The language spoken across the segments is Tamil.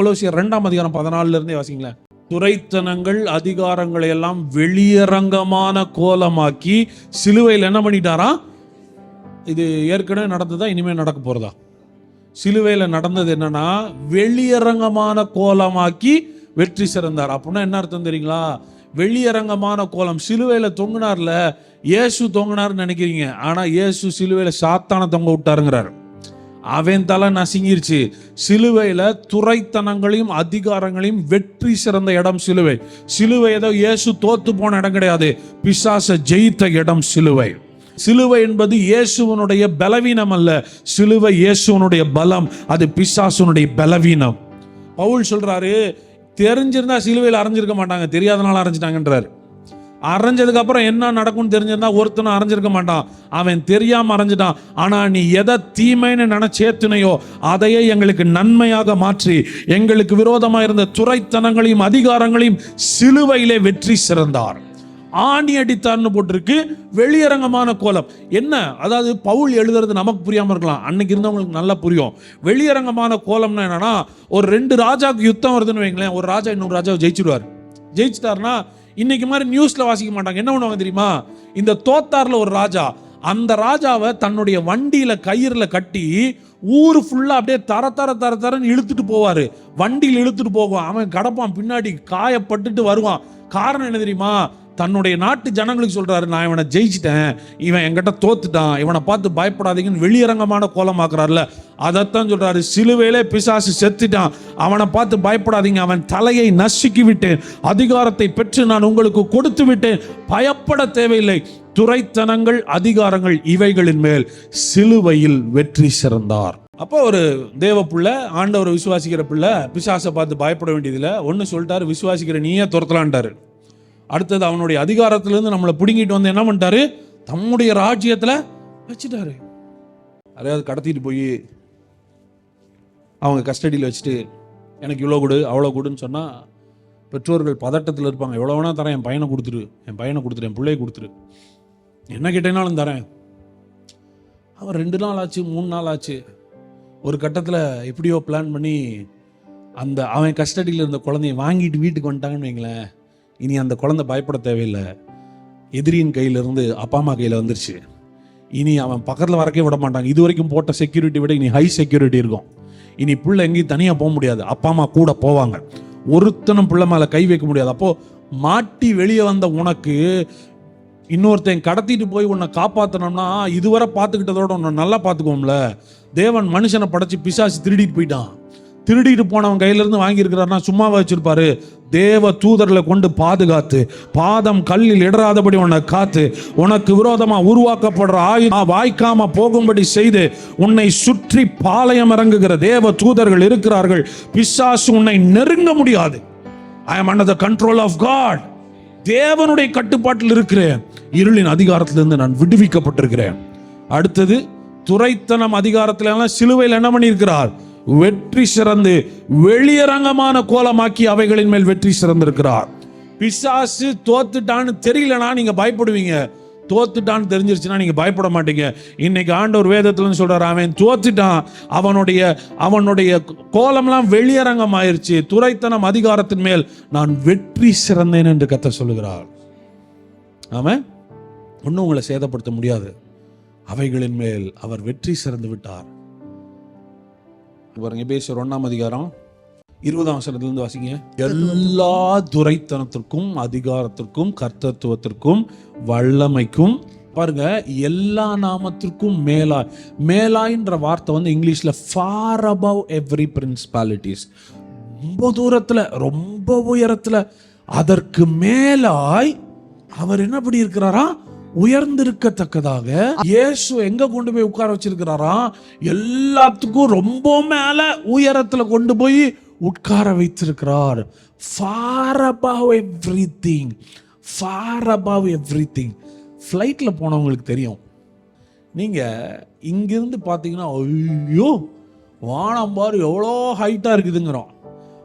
கொலோசியர் ரெண்டாம் அதிகாரம் பதினாலுல இருந்தே வாசிங்களேன். துரைத்தனங்கள் அதிகாரங்களை எல்லாம் வெளியரங்கமான கோலமாக்கி சிலுவையில் என்ன பண்ணிட்டாராம் இது ஏற்கனவே நடந்ததா இனிமேல் நடக்க போறதா? சிலுவையில் நடந்தது என்னன்னா வெளியரங்கமான கோலமாக்கி வெற்றி சிறந்தார். அப்படின்னா என்ன அர்த்தம் தெரியுங்களா? வெளியரங்கமான கோலம். சிலுவையில் தொங்குனார்ல இயேசு தொங்குனார்னு நினைக்கிறீங்க. ஆனால் இயேசு சிலுவையில் சாத்தான தொங்க விட்டாருங்கிறார். அவன் தலை நசுங்கிருச்சு. சிலுவையில் துரைத்தனங்களையும் அதிகாரங்களையும் வெற்றி சிறந்த இடம் சிலுவை. சிலுவை ஏதோ இயேசு தோத்து போன இடம் கிடையாது. பிசாச ஜெயித்த இடம் சிலுவை. சிலுவை என்பது இயேசுவனுடைய பலவீனம் அல்ல. சிலுவை இயேசுவனுடைய பலம். அது பிசாசுனுடைய பலவீனம். பவுல் சொல்றாரு தெரிஞ்சிருந்தா சிலுவையில் அரைஞ்சிருக்க மாட்டாங்க. தெரியாதனால அரைஞ்சிட்டாங்கன்றாரு. அரைஞ்சதுக்கு அப்புறம் என்ன நடக்கும்னு தெரிஞ்சிருந்தா ஒருத்தனும் அரைஞ்சிருக்க மாட்டான். அவன் தெரியாம அரைஞ்சிட்டான். ஆனா நீ எதை தீமைன்னு நினைச்சேத்துனையோ அதையே எங்களுக்கு நன்மையாக மாற்றி எங்களுக்கு விரோதமாக இருந்த துறைத்தனங்களையும் அதிகாரங்களையும் சிலுவையிலே வெற்றி சிறந்தார். ஆணி அடித்தார்னு போட்டிருக்கு வெளியரங்கமான கோலம். என்ன? அதாவது பவுல் எழுதுறது நமக்கு புரியாமல் இருக்கலாம். அன்னைக்கு இருந்தவங்களுக்கு நல்லா புரியும். வெளியரங்கமான கோலம்னா என்னன்னா ஒரு ரெண்டு ராஜாவுக்கு யுத்தம் வருதுன்னு வைங்களேன் ஒரு ராஜா இன்னொரு ராஜாவை ஜெயிச்சிடுவார் ஜெயிச்சிட்டாருன்னா இன்னைக்கு மாதிரி நியூஸ்ல வாசிக்க மாட்டாங்க. என்ன பண்ணுவாங்க தெரியுமா? இந்த தோத்தார்ல ஒரு ராஜா அந்த ராஜாவை தன்னுடைய வண்டியில கயிறுல கட்டி ஊர் ஃபுல்லா அப்படியே தர தர தர தரன்னு இழுத்துட்டு போவாரு. வண்டியில் இழுத்துட்டு போகும். அவன் கடப்பான் பின்னாடி காயப்பட்டுட்டு வருவான். காரணம் என்ன தெரியுமா? தன்னுடைய நாட்டு ஜனங்களுக்கு சொல்றாரு நான் இவனை ஜெயிச்சிட்டேன். இவன் என்கிட்ட தோத்துட்டான். இவனை பார்த்து பயப்படாதீங்கன்னு வெளியரங்கமான கோலமாக்குறாருல. அதைத்தான் சொல்றாரு. சிலுவையிலே பிசாசு செத்துட்டான். அவனை பார்த்து பயப்படாதீங்க. அவன் தலையை நசுக்கி விட்டேன் அதிகாரத்தை பெற்று நான் உங்களுக்கு கொடுத்து விட்டேன் பயப்பட தேவையில்லை. துறைத்தனங்கள் அதிகாரங்கள் இவைகளின் மேல் சிலுவையில் வெற்றி சிறந்தார். அப்போ ஒரு தேவ பிள்ளை ஆண்டவரை விசுவாசிக்கிற பிள்ளை பிசாசை பார்த்து பயப்பட வேண்டியதில்லை. ஒன்று சொல்லிட்டாரு விசுவாசிக்கிற நீயே துரத்தலான்ட்டாரு. அடுத்தது அவனுடைய அதிகாரத்திலேருந்து நம்மளை பிடுங்கிட்டு வந்து என்ன பண்ணிட்டாரு? தம்முடைய ராஜ்யத்தில் வச்சுட்டாரு. அதாவது கடத்திட்டு போய் அவங்க கஸ்டடியில் வச்சுட்டு எனக்கு இவ்வளோ கொடு அவ்வளோ கொடுன்னு சொன்னால் பெற்றோர்கள் பதட்டத்தில் இருப்பாங்க. எவ்வளோ வேணால் தரேன் என் பையனை கொடுத்துரு. என் பையனை கொடுத்துரு என் பிள்ளையை கொடுத்துரு. என்ன கேட்டேனாலும் தரேன். அவன் ரெண்டு நாள் ஆச்சு மூணு நாள் ஆச்சு. ஒரு கட்டத்தில் எப்படியோ பிளான் பண்ணி அந்த அவன் கஸ்டடியில் இருந்த குழந்தைய வாங்கிட்டு வீட்டுக்கு வந்துட்டாங்கன்னு வைங்களேன். இனி அந்த குழந்தை பயப்பட தேவையில்லை. எதிரியின் கையிலிருந்து அப்பா அம்மா கையில் வந்துருச்சு. இனி அவன் பக்கத்தில் வரக்கே விட மாட்டாங்க. இது வரைக்கும் போட்ட செக்யூரிட்டி விட இனி ஹை செக்யூரிட்டி இருக்கும். இனி பிள்ளை எங்கேயும் தனியாக போக முடியாது. அப்பா அம்மா கூட போவாங்க. ஒருத்தனும் பிள்ளை மேலே கை வைக்க முடியாது. அப்போது மாட்டி வெளியே வந்த உனக்கு இன்னொருத்தன் கடத்திட்டு போய் உன்னை காப்பாற்றணும்னா இதுவரை பார்த்துக்கிட்டதோட உன்னை நல்லா பார்த்துக்கோம்ல தேவன் மனுஷனை படைச்சி பிசாசு திருடிட்டு போயிட்டான். திருடிட்டு போனவன் கையிலேருந்து வாங்கியிருக்கிறார்னா வாங்கியிருக்கிறாருன்னா வச்சிருப்பாரு. தேவ தூதர்களை கொண்டு பாதுகாத்து பாதம் கல்லில் இடராதபடி உன்னை காத்து உனக்கு விரோதமாக உருவாக்கப்படுற ஆயுதம் வாய்க்காம போகும்படி செய்து உன்னை சுற்றி பாளையம் இறங்குகிற தேவ தூதர்கள் இருக்கிறார்கள். பிசாசு உன்னை நெருங்க முடியாது. I am under the control of God தேவனுடைய கட்டுப்பாட்டில் இருக்கிறேன். இருளின் அதிகாரத்திலிருந்து நான் விடுவிக்கப்பட்டிருக்கிறேன். அடுத்தது துரைத்தனம் அதிகாரத்தில் சிலுவையில் என்ன பண்ணியிருக்கிறார்? வெற்றி சிறந்து வெளியரங்கமான கோலமாக்கி அவைகளின் மேல் வெற்றி சிறந்திருக்கிறார். பிசாசு தோத்துட்டான்னு தெரியலனா நீங்க பயப்படுவீங்க. தோத்துட்டான்னு தெரிஞ்சிருச்சுன்னா நீங்க பயப்பட மாட்டீங்க. இன்னைக்கு ஆண்டவர் வேதத்துல சொல்றாரு அவன் தோத்துட்டான். அவனுடைய அவனுடைய கோலம்லாம் வெளியரங்கம் ஆயிருச்சு துறைத்தனம் அதிகாரத்தின் மேல் நான் வெற்றி சிறந்தேன் என்று கத்த சொல்லுகிறார். அவன் ஒன்றும் உங்களை சேதப்படுத்த முடியாது. அவைகளின் மேல் அவர் வெற்றி சிறந்து விட்டார். பாருங்க பேசுகிற ஒன்றாம் அதிகாரம் இருபதாம் வசனத்திலிருந்து வாசிங்க. எல்லா துரைத்தனத்திற்கும் அதிகாரத்திற்கும் கர்த்தத்துவத்திற்கும் வல்லமைக்கும் பாருங்க எல்லா நாமத்திற்கும் மேலாய் மேலாய்ன்ற வார்த்தை வந்து இங்கிலீஷில் ஃபார் அபவ் எவ்ரி பிரின்சிபாலிட்டிஸ் ரொம்ப தூரத்தில் ரொம்ப உயரத்தில் அதற்கு மேலாய் அவர் என்ன பண்ணி இருக்கிறாரா உயர்ந்திருக்கத்தக்கதாக இயேசு எங்க கொண்டு போய் உட்கார வச்சிருக்கிறாரா? எல்லாத்துக்கும் ரொம்ப மேல உயரத்துல கொண்டு போய் உட்கார வைத்திருக்கிறார். Far above everything far above everything ஃப்ளைட்டில் போனவங்களுக்கு தெரியும். நீங்கள் இங்கிருந்து பார்த்தீங்கன்னா ஐயோ வானம் பாரு எவ்வளோ ஹைட்டாக இருக்குதுங்கிறோம்.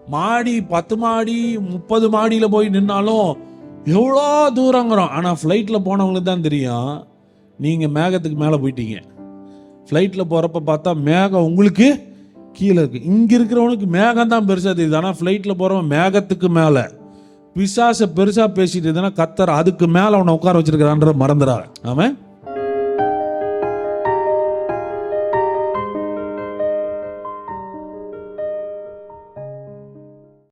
மாடி பத்து மாடி முப்பது மாடியில் போய் நின்னாலும் எவ்வளோ தூரங்கிறோம். ஆனால் ஃப்ளைட்டில் போனவங்களுக்கு தான் தெரியும். நீங்கள் மேகத்துக்கு மேலே போயிட்டீங்க. ஃப்ளைட்டில் போகிறப்ப பார்த்தா மேகம் உங்களுக்கு கீழே இருக்குது இங்கே இருக்கிறவனுக்கு மேகம் தான் பெருசாக தெரியுது. ஆனால் ஃப்ளைட்டில் போகிறவன் மேகத்துக்கு மேலே. பிசாசை பெருசாக பேசிட்டு இருந்தா கத்தர் அதுக்கு மேலே அவனை உட்கார வச்சிருக்கிறான்ற மறந்துடாரு அவன்